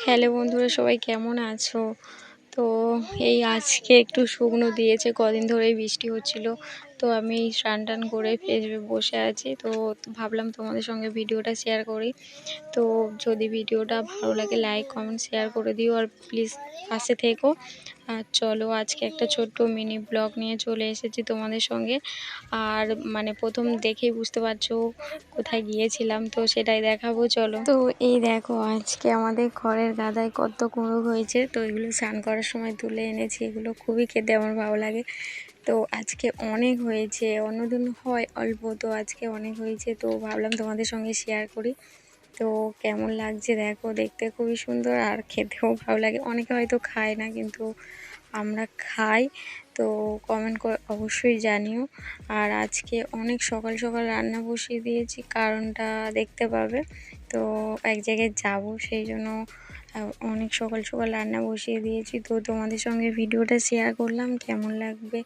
Hello বন্ধুরা, সবাই কেমন আছো? তো এই আজকে একটু শুকনো দিয়েছে, কদিন ধরেই বৃষ্টি হচ্ছিল। তো আমি স্নান টান করে ফ্রেশ বসে আছি। তো ভাবলাম তোমাদের সঙ্গে ভিডিওটা শেয়ার করি। তো যদি ভিডিওটা ভালো লাগে লাইক কমেন্ট শেয়ার করে দিও। আর প্লিজ পাশে থেকো। আর চলো, আজকে একটা ছোট্ট মিনি ব্লগ নিয়ে চলে এসেছি তোমাদের সঙ্গে। আর মানে প্রথম দেখেই বুঝতে পারছ কোথায় গিয়েছিলাম, তো সেটাই দেখাবো, চলো। তো এই দেখো, আজকে আমাদের ঘরের গাদায় কত কুঁড়ো হয়েছে। তো এগুলো স্নান করার সময় তুলে এনেছি। এগুলো খুবই খেতে আমার ভালো লাগে। তো আজকে অনেক হয়েছে, অন্যদিন হয় অল্প, তো আজকে অনেক হয়েছে, তো ভাবলাম তোমাদের সঙ্গে শেয়ার করি। তো কেমন লাগছে দেখো, দেখতে খুবই সুন্দর আর খেতেও ভালো লাগে। অনেকে হয়তো খায় না, কিন্তু আমরা খাই, তো কমেন্ট করে, অবশ্যই জানিও। আর আজকে অনেক সকাল সকাল রান্না বসিয়ে দিয়েছি, কারণটা দেখতে পাবে। তো এক জায়গায় যাব, সেই জন্য অনেক সকাল সকাল রান্না বসিয়ে দিয়েছি। তো তোমাদের সঙ্গে ভিডিওটা শেয়ার করলাম, কেমন লাগবে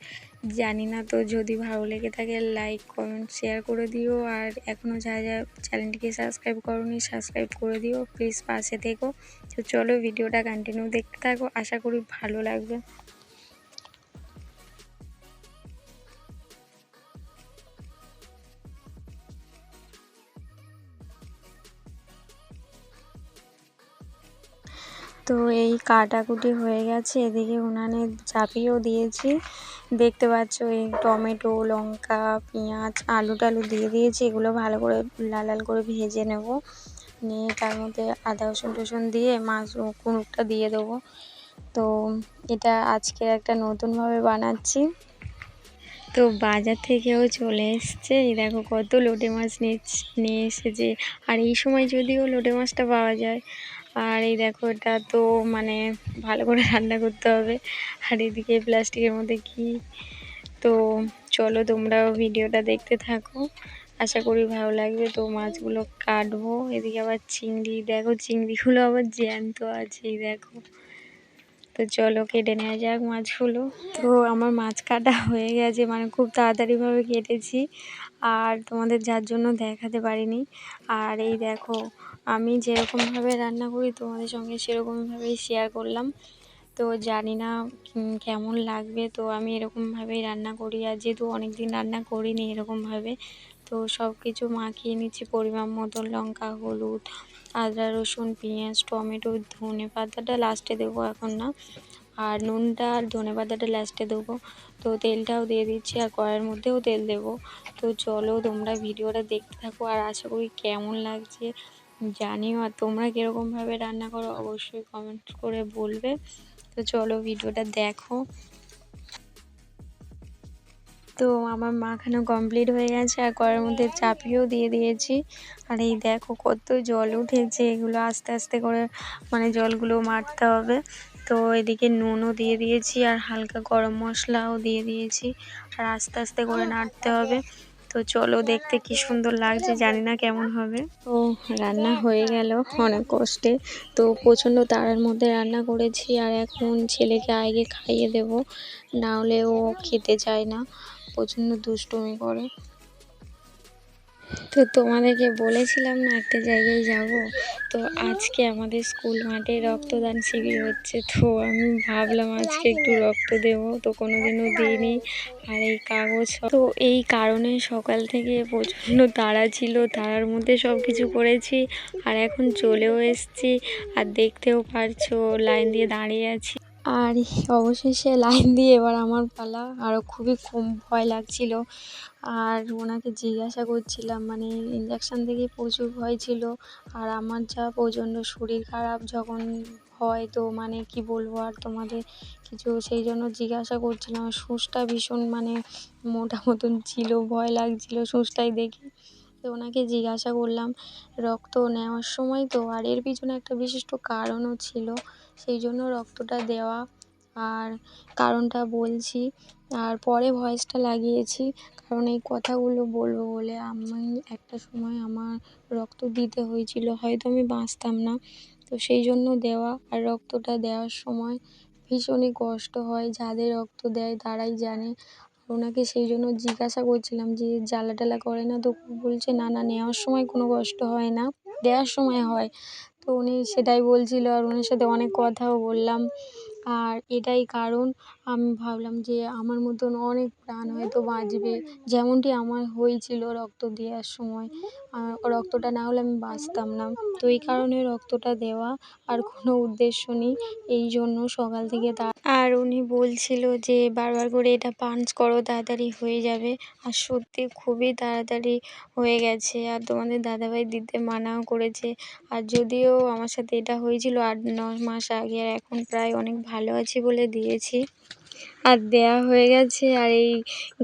জানি না। তো যদি ভালো লেগে থাকে লাইক কমেন্ট শেয়ার করে দিও। আর এখনও যা যা চ্যানেলটিকে সাবস্ক্রাইব করোনি সাবস্ক্রাইব করে দিও। প্লিজ পাশে থেকো। তো চলো, ভিডিওটা কন্টিনিউ দেখতে থাকো। আশা করি ভালো লাগবে। তো এই কাটাকুটি হয়ে গেছে। এদিকে উনানে চাপিয়েও দিয়েছি। দেখতে পাচ্ছ এই টমেটো, লঙ্কা, পেঁয়াজ আলু টালু দিয়ে দিয়েছি। এগুলো ভালো করে লাল লাল করে ভেজে নেব। নিয়ে তার মধ্যে আদা, রসুন টসুন দিয়ে মাছ কুনুকটা দিয়ে দেবো। তো এটা আজকে একটা নতুনভাবে বানাচ্ছি। তো বাজার থেকেও চলে এসছে। এই দেখো কত লোটে মাছ নিয়ে এসেছে। আর এই সময় যদিও লোটে মাছটা পাওয়া যায় আর এই দেখো, এটা তো মানে ভালো করে রান্না করতে হবে। আর এদিকে প্লাস্টিকের মধ্যে কি? তো চলো তোমরাও ভিডিওটা দেখতে থাকো। আশা করি ভালো লাগবে। তো মাছগুলো কাটবো। এদিকে আবার চিংড়ি, দেখো চিংড়িগুলো আবার জ্যান্ত আছে দেখো। তো চলো কেটে নেওয়া যাক মাছগুলো। তো আমার মাছ কাটা হয়ে গেছে মানে খুব তাড়াতাড়িভাবে কেটেছি। আর তোমাদের যার জন্য দেখাতে পারিনি। আর এই দেখো আমি যেরকমভাবে রান্না করি, তোমাদের সঙ্গে সেরকমভাবেই শেয়ার করলাম। তো জানি না কেমন লাগবে। তো আমি এরকমভাবেই রান্না করি। আর যেহেতু অনেক দিন রান্না করিনি এরকমভাবে, তো সব কিছু মাখিয়ে নিচ্ছি পরিমাণ মতো। লঙ্কা, হলুদ, আদা, রসুন, পেঁয়াজ, টমেটো, ধনে পাতাটা লাস্টে দেবো এখন না। আর নুনটা আর ধনে পাতাটা লাস্টে দেবো। তো তেলটাও দিয়ে দিচ্ছি আর কড়াইয়ের মধ্যেও তেল দেবো। তো চলো তোমরা ভিডিওটা দেখতে থাকো। আর আশা করি কেমন লাগছে। জানিও আর তোমরা কীরকমভাবে রান্না করো, অবশ্যই কমেন্ট করে বলবে। তো চলো ভিডিওটা দেখো। তো আমার মাখানো কমপ্লিট হয়ে গেছে, আর কড়ার মধ্যে চাপিয়েও দিয়ে দিয়েছি। আর এই দেখো কত জল উঠেছে, এগুলো আস্তে আস্তে করে মানে জলগুলো মারতে হবে। তো এদিকে নুনও দিয়ে দিয়েছি, আর হালকা গরম মশলাও দিয়ে দিয়েছি, আর আস্তে আস্তে করে নাড়তে হবে। তো চলো দেখতে কি সুন্দর লাগছে, জানি না কেমন হবে। তো রান্না হয়ে গেল, অনেক কষ্টে। তো প্রচণ্ড তারার মধ্যে রান্না করেছি, আর এখন ছেলেকে আগে খাইয়ে দেবো, না হলে ও খেতে চায় না। প্রচণ্ড দুষ্টুমি করে। তো তোমাদেরকে বলেছিলাম না একটা জায়গায় যাব। তো আজকে আমাদের স্কুল মাঠে রক্তদান শিবির হচ্ছে। তো আমি ভাবলাম আজকে একটু রক্ত দেব। তো কোনো দিনও দিইনি। আর এই কাগজ তো এই কারণে সকাল থেকে প্রচণ্ড তাড়া ছিল। তাড়ার মধ্যে সব কিছু করেছি। আর এখন চলেও এসছি। আর দেখতেও পারছ, লাইন দিয়ে দাঁড়িয়ে আছি। আর অবশেষে লাইন দিয়ে এবার আমার পালা। আরও খুবই কম ভয় লাগছিল। আর ওনাকে জিজ্ঞাসা করছিলাম মানে ইঞ্জেকশান থেকে প্রচুর ভয় ছিল। আর আমার যা প্রচণ্ড শরীর খারাপ যখন হয় তো মানে কি বলব আর তোমাদের কিছু, সেই জন্য জিজ্ঞাসা করছিলাম। সুচটা ভীষণ মানে মোটা মতন ছিল, ভয় লাগছিল সুচটাই দেখে। তো ওনাকে জিজ্ঞাসা করলাম রক্ত নেওয়ার সময় তো, আর এর পিছনে একটা বিশিষ্ট কারণও ছিল, সেই জন্য রক্তটা দেওয়া আর কারণটা বলছি। আর পরে ভয়েসটা লাগিয়েছি, কারণ এই কথাগুলো বলব বলে আমি একটা সময় আমার রক্ত দিতে হয়েছিল, হয়তো আমি বাঁচতাম না। তো সেই জন্য দেওয়া, আর রক্তটা দেওয়ার সময় ভীষণই কষ্ট হয়, যাদের রক্ত দেয় তারাই জানে। ওনাকে সেই জন্য জিজ্ঞাসা করছিলাম যে জ্বালা টালা করে না তো বলছে, না না, নেওয়ার সময় কোনো কষ্ট হয় না, দেওয়ার সময় হয়। তো উনি সেটাই বলছিলো আর ওনার সাথে অনেক কথাও বললাম। আর এটাই কারণ আমি ভাবলাম যে আমার মতন অনেক প্রাণ হয়তো বাঁচবে, যেমনটি আমার হয়েছিল রক্ত দেওয়ার সময়। রক্তটা না হলে আমি বাঁচতাম না। তো এই কারণে রক্তটা দেওয়া আর কোনো উদ্দেশ্য নেই। এই জন্য সকাল থেকে তা আর উনি বলছিল যে, বারবার করে এটা পাঞ্চ করো, তাড়াতাড়ি হয়ে যাবে। আর সত্যি খুবই তাড়াতাড়ি হয়ে গেছে। আর তোমাদের দাদাভাই দিতে মানাও করেছে। আর যদিও আমার সাথে এটা হয়েছিল আট ন মাস আগে, আর এখন প্রায় অনেক ভালো আছি বলে দিয়েছি। আর দেওয়া হয়ে গেছে আর এই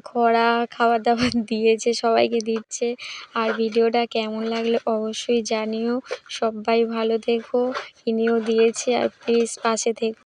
খরা খাবার দাবার দিয়েছে, সবাইকে দিচ্ছে। আর ভিডিওটা কেমন লাগল অবশ্যই জানিও। সব্বাই ভালো থেকো, ইনিও দিয়েছে। আর প্লিজ পাশে থেকো।